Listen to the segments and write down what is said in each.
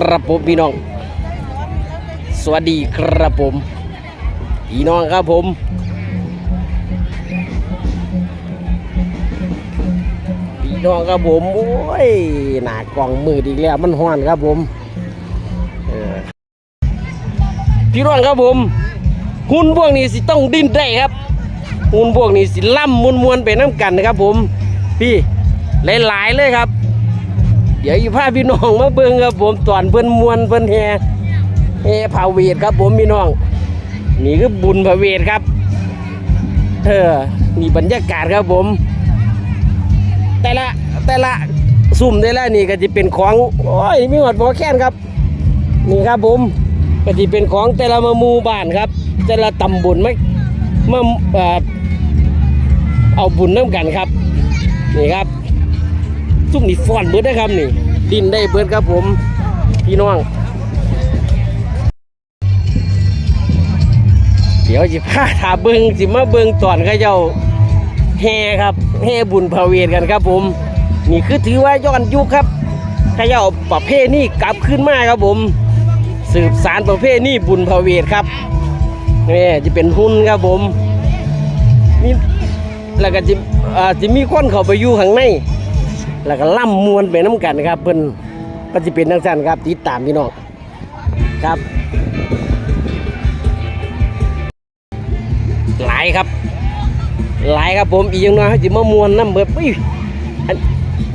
ครับผมพี่น้อง สวัสดีครับผม พี่น้องครับผม พี่น้องครับผม โอ้ย หนากล่องมือดีกแล้วมันห้อนครับผมพี่น้องครับผม หุ่นพวกนี้สิต้องดิ้นได้ครับหุ่นพวกนี้สิล่ำมวนมวนๆไปน้ำกันนะครับผม พี่หลายๆเลยครับ เดี๋ยวอีพาพี่น้องมาเบิ่งครับผมตอนเพิ่นมวนเพิ่นแฮแฮพาเวทครับ ผมพี่น้อง นี่คือบุญพาเวทครับเออนี่บรรยากาศครับผม แต่ละแต่ละสุ่มแต่ละนี่ก็จะเป็นของโอ้ยมีหอดหมอแค้นครับ นี่ครับผมก็จะเป็นของแต่ละมามูบ้านครับ แต่ละตำบลไม่มาเอ่อเอาบุญน้ำกันครับ นี่ครับ ซุ่มนี่ฟอนเบิดได้ครับนี่ ดินได้เบิดครับผม พี่น้อง เดี๋ยวจิพาถาเบิงสิมาเบิงตอนขาเจ้าแห่ครับแห่บุญพระเวทกันครับผม นี่คือถือว่าย้อนยุคครับขาเจ้าประเภทนี้กลับขึ้นมาครับผม สืบสารประเภทนี้บุญพระเวทครับนี่จะเป็นหุ่นครับผมนี่แล้วก็จะจะมีคนเข้าไปอยู่ข้างใน แล้วก็ล่ำมวนไปน้ำกันครับเพิ่นก็จะเป็นทังสั้นครับติดตามพี่น้องครับ หลายครับ หลายครับผมอีกอย่างน้อยเขาจะมามวนน้ำเบิดปุ้ยอัน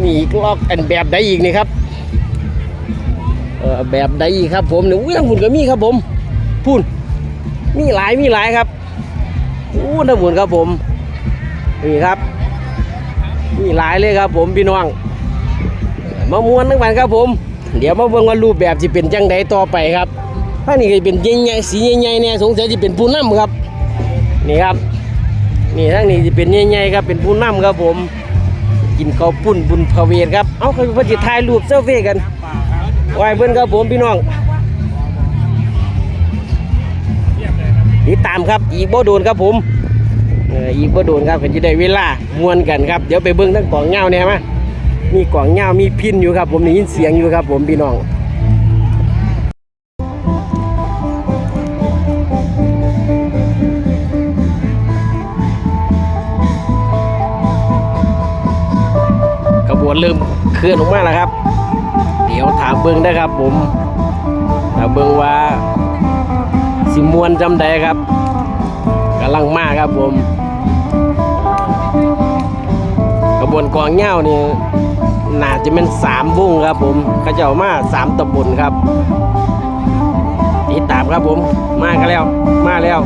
นี่อีกลอกอันแบบใดอีกนี่ครับเออแบบใดอีกครับผมเนี่ยอุ้ยน้ำหุ่นก็มีครับผมพูนมีหลายมีหลายครับอู้น้ำหุ่นครับผมนี่ครับ มีหลายเลยครับ ผมพี่น้องมามวนทั้งวันครับผม เดี๋ยวมาเบิ่งว่ารูปแบบจะเป็นจังใดต่อไปครับถ้านี่ก็เป็นใหญ่ๆสีใหญ่ๆเนี่ยสงสัยจะเป็นผู้ำครับ นี่ครับ นี่ทั้งนี้จะเป็นใหญ่ๆครับเป็นผู้นำครับผม กินข้าวปุ้นบุญพระเวทครับเอาเขาเพิ่นจะถ่ายรูปเซลฟี่กันไว้เบิ่นครับผมพี่น้องติดตามครับอีกบ่โดนครับผม อีกบ่โดนครับก็จะได้เวลามวนกันครับ เดี๋ยวไปเบิ่งทั้งกล่องเงาเนี่ยมามีกล่องเงามีพินอยู่ครับ ผมได้ยินเสียงอยู่ครับ ผมพี่น้องขบวนเริ่มเคลื่อนออกมาแล้วครับ เดี๋ยวถามเบิ่งนะครับ ผมถามเบิ่งว่าสิมวนจำใดครับกำลังมากครับผม บวนกองเง่านี่น่าจะเป็นสามวงครับผมเขาเจ้ามาสามตำบลครับติดตามครับผม มากันแล้ว มาแล้ว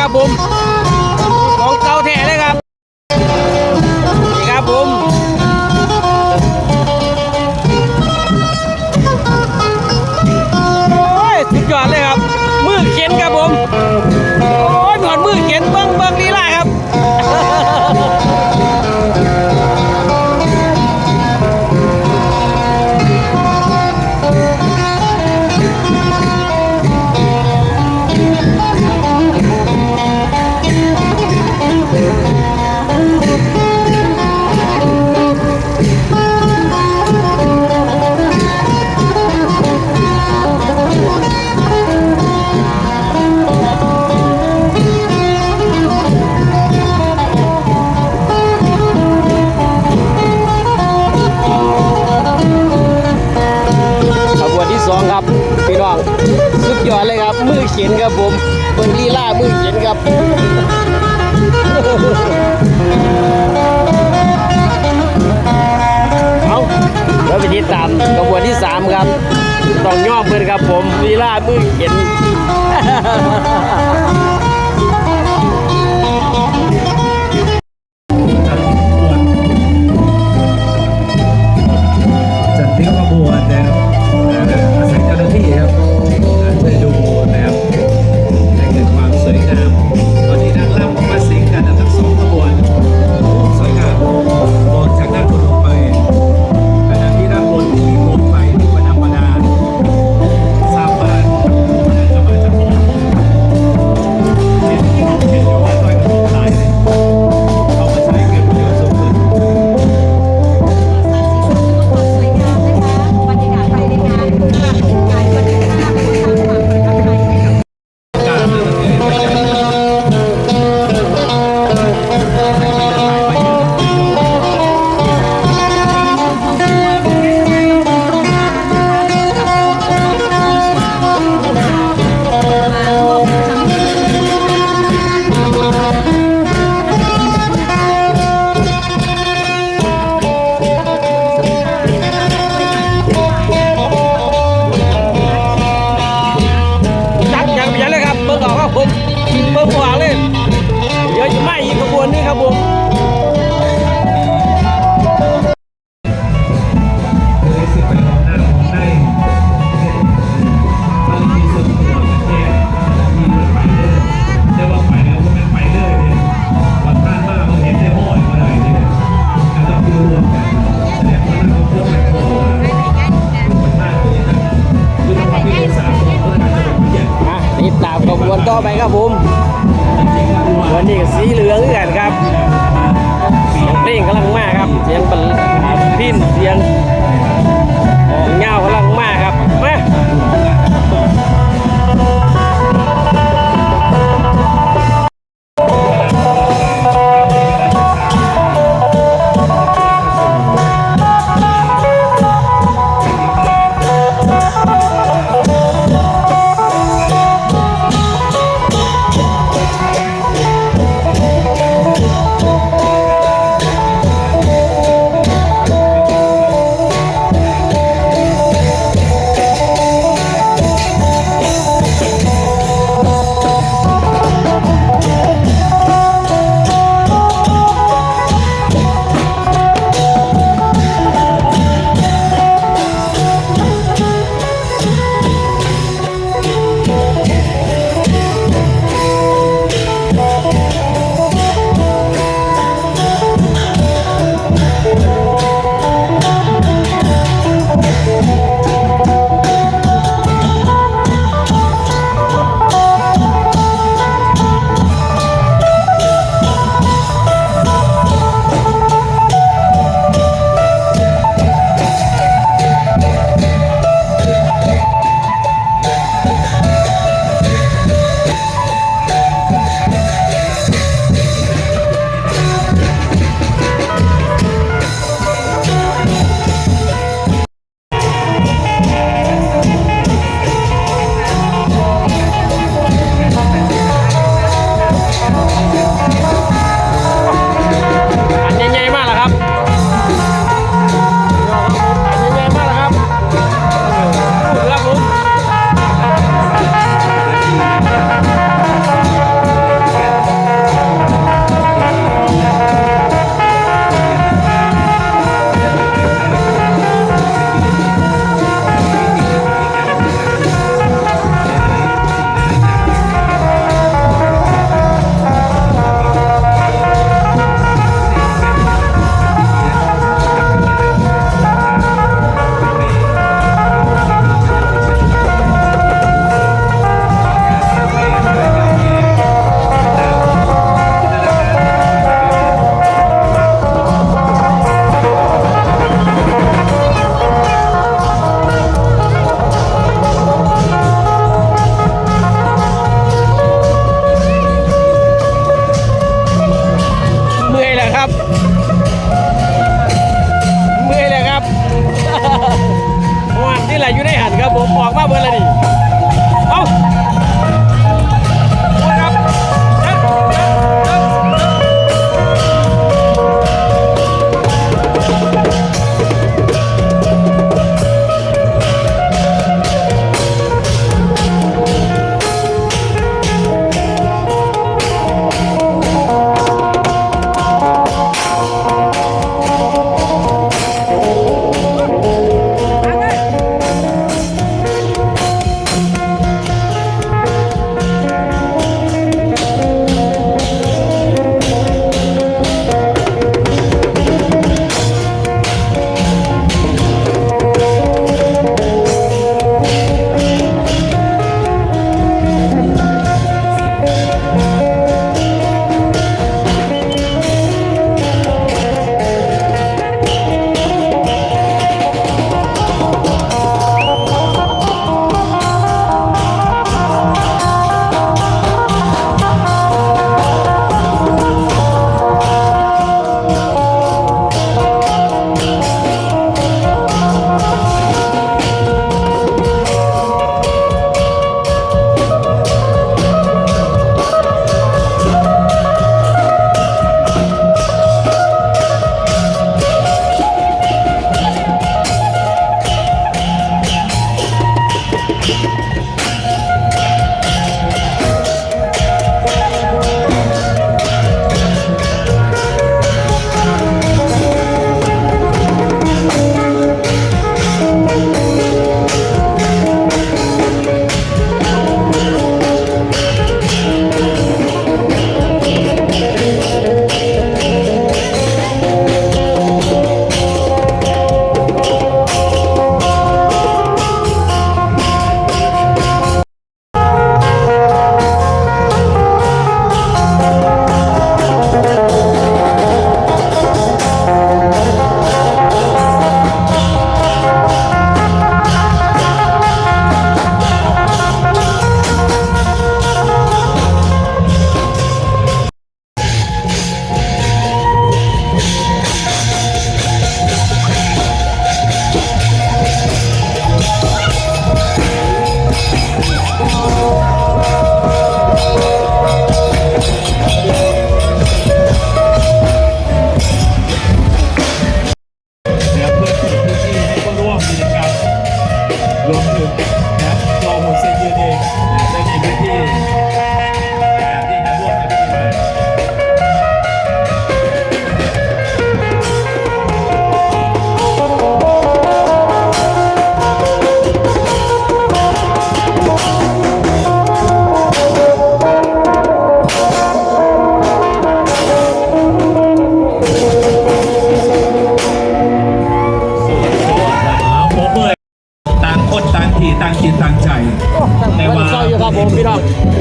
ครับผม ของเก่าแท้เลยครับ นี่ครับผม ครับผมลีลามือเย็น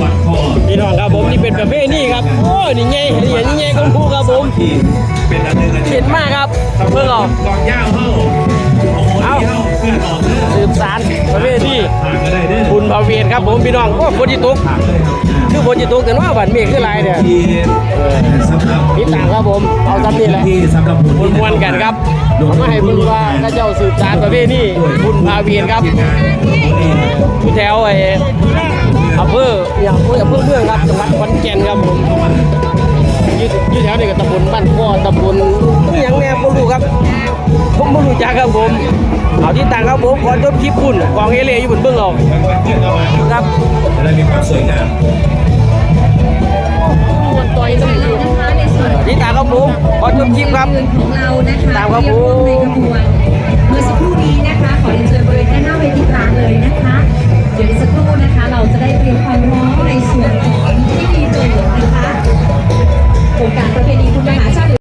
วัดคอพี่น้องครับผมนี่เป็นประเภทนี้ครับโอ้ยนี่ไงนี่ไงนี่ไงของผู้ครับผมที่เป็นอันหนึ่งอันเห็นมากครับเพิ่งเอากองย่าวเฮ้าโอ้โหนี่เฮ้า สืบสารประเภทนี้บุญพระเวทครับผมพี่น้องโอ้ฝนจิตุกคือฝนจิตุกแต่ว่าบัดเมฆคือหลายเนี่ยที่ต่างครับผมเอาซ้ำนี่แหละบมวนมวนๆกันครับเอามาให้เบิ่งว่าข้าเจ้าสืบสารประเภทนี้บุญพระเวทครับอยู่แถวไอ้อำเภออย่างอำเภอเมืองครับจังหวัดขอนแก่นครับผม อยู่แถวนี้กับตำบลบ้านพ่อตำบลนี่ยังแน่บ่รู้ครับ ผมบ่รู้จักครับผม เอาที่ต่างครับผมขอจดคลิปพุ่นกองเอเล่อยู่บนเบื้องเราครับจะได้มีความสวยงามต่อยตำรวจนะคะในส่วนที่ตางครับผมขอจดคลิปครับของเรานะคะตามครับผมในขบวนเมื่อสักครู่นี้นะคะ ขอเชิญบริเวหน้าเวทีกลางเลยนะคะ เดี๋ยวสักครู่นะคะ เราจะได้เตรียมความพร้อมในส่วนของที่มีตัวนะคะ โครงการ